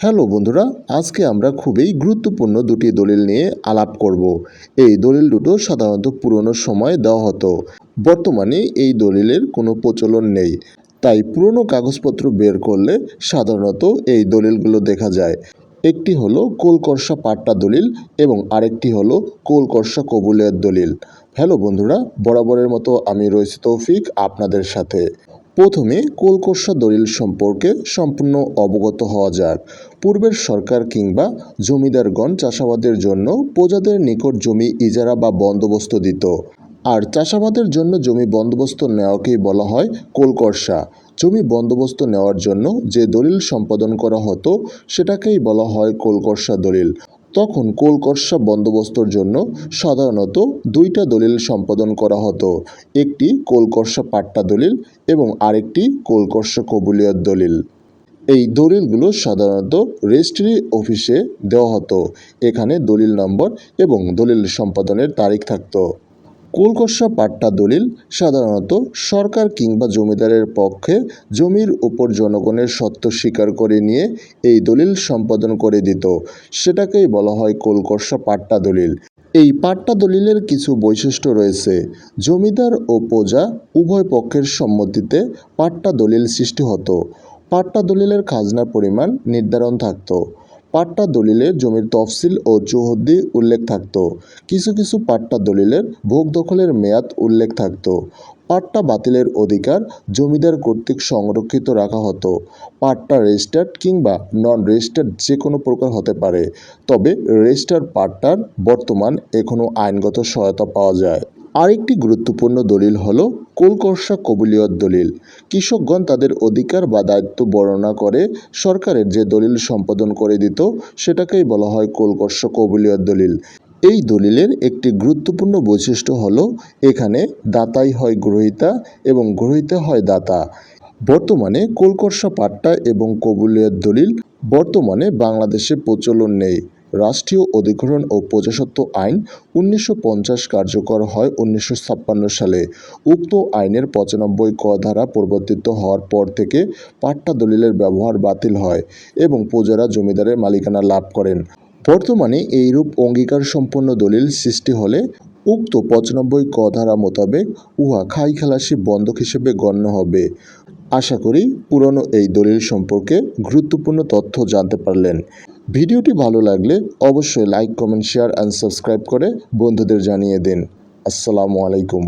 Hello বন্ধুরা, আজকে আমরা খুবই গুরুত্বপূর্ণ দুটি দলিল নিয়ে আলাপ করব। এই দলিল দুটো সাধারণত পুরনো সময় দেওয়া হতো। বর্তমানে এই দলিলের কোনো প্রচলন নেই। তাই পুরনো কাগজপত্র বের করলে সাধারণত এই দলিলগুলো দেখা যায়। একটি হলো কোলকর্ষা পাট্টা দলিল এবং আরেকটি হলো কোলকর্ষা কবুলের দলিল। হ্যালো বন্ধুরা, বরাবরের মতো আমি রয়েছি তৌফিক আপনাদের সাথে। প্রথমে কোলকর্ষা দলিল সম্পর্কে সম্পূর্ণ অবগত হওয়া যাক। পূর্বের সরকার কিংবা জমিদারগণ চাষাবাদের জন্য প্রজাদের নিকট জমি ইজারা বা বন্দোবস্ত দিত। আর চাষাবাদের জন্য জমি বন্দোবস্ত নেওয়াকেই বলা হয় কোলকর্ষা জমি বন্দোবস্ত নেওয়ার জন্য যে দলিল সম্পাদন করা হতো, সেটাকেই বলা হয় কোলকর্ষা দলিল। তখন কোলকর্ষা বন্দোবস্তর জন্য সাধারণত দুইটা দলিল সম্পাদন করা হতো, একটি কোলকর্ষা পাট্টা দলিল এবং আরেকটি কোলকর্ষা কবুলিয়ত দলিল। এই দলিলগুলো সাধারণত রেজিস্ট্রি অফিসে দেওয়া হতো, এখানে দলিল নম্বর এবং দলিল সম্পাদনের তারিখ থাকতো। কোলকর্ষা পাট্টা দলিল সাধারণত সরকার কিংবা জমিদারের পক্ষে জমির উপর জনগণের সত্ত্ব স্বীকার করে নিয়ে এই দলিল সম্পাদন করে দিত। সেটাকেই বলা হয় কোলকর্ষা পাট্টা দলিল। এই পাট্টা দলিলের কিছু বৈশিষ্ট্য রয়েছে। জমিদার ও প্রজা উভয় পক্ষের সম্মতিতে পাট্টা দলিল সৃষ্টি হতো। পাট্টা দলিলের খাজনার পরিমাণ নির্ধারণ থাকতো। পাট্টা দলিলে জমির তফসিল ও চৌহদ্দি উল্লেখ থাকতো। কিছু কিছু পাট্টা দলিলের ভোগ দখলের মেয়াদ উল্লেখ থাকতো। পাট্টা বাতিলের অধিকার জমিদার কর্তৃক সংরক্ষিত রাখা হতো। পাট্টা রেজিস্টার্ড কিংবা নন রেজিস্টার্ড যে কোনো প্রকার হতে পারে। তবে রেজিস্টার্ড পাট্টার বর্তমান এখনও আইনগত সহায়তা পাওয়া যায়। আরেকটি গুরুত্বপূর্ণ দলিল হল কোলকর্ষা কবুলিয়ত দলিল। কৃষকগণ তাদের অধিকার বা দায়িত্ব বর্ণনা করে সরকারের যে দলিল সম্পাদন করে দিত, সেটাকেই বলা হয় কোলকর্ষা কবুলিয়ত দলিল। এই দলিলের একটি গুরুত্বপূর্ণ বৈশিষ্ট্য হল এখানে দাতাই হয় গ্রহীতা এবং গ্রহীতা হয় দাতা। বর্তমানে কোলকর্ষা পাট্টা এবং কবুলিয়ত দলিল বর্তমানে বাংলাদেশে প্রচলন নেই। রাষ্ট্রীয় অধিগ্রহণ ও প্রজাস্বত্ব আইন উনিশশো পঞ্চাশ কার্যকর হয় উনিশশো ছাপ্পান্ন সালে। উক্ত আইনের পঁচানব্বই ক ধারা প্রবর্তিত হওয়ার পর থেকে পাট্টা দলিলের ব্যবহার বাতিল হয় এবং প্রজারা জমিদারের মালিকানা লাভ করেন। বর্তমানে এইরূপ অঙ্গীকার সম্পন্ন দলিল সৃষ্টি হলে উক্ত পঁচানব্বই ক ধারা মোতাবেক উহা খাই খালাসি বন্ধক হিসেবে গণ্য হবে। আশা করি পুরনো এই দলিল সম্পর্কে গুরুত্বপূর্ণ তথ্য জানতে পারলেন। ভিডিওটি ভালো লাগলে অবশ্যই like comment share and subscribe করে বন্ধুদের জানিয়ে দিন। আসসালামু আলাইকুম।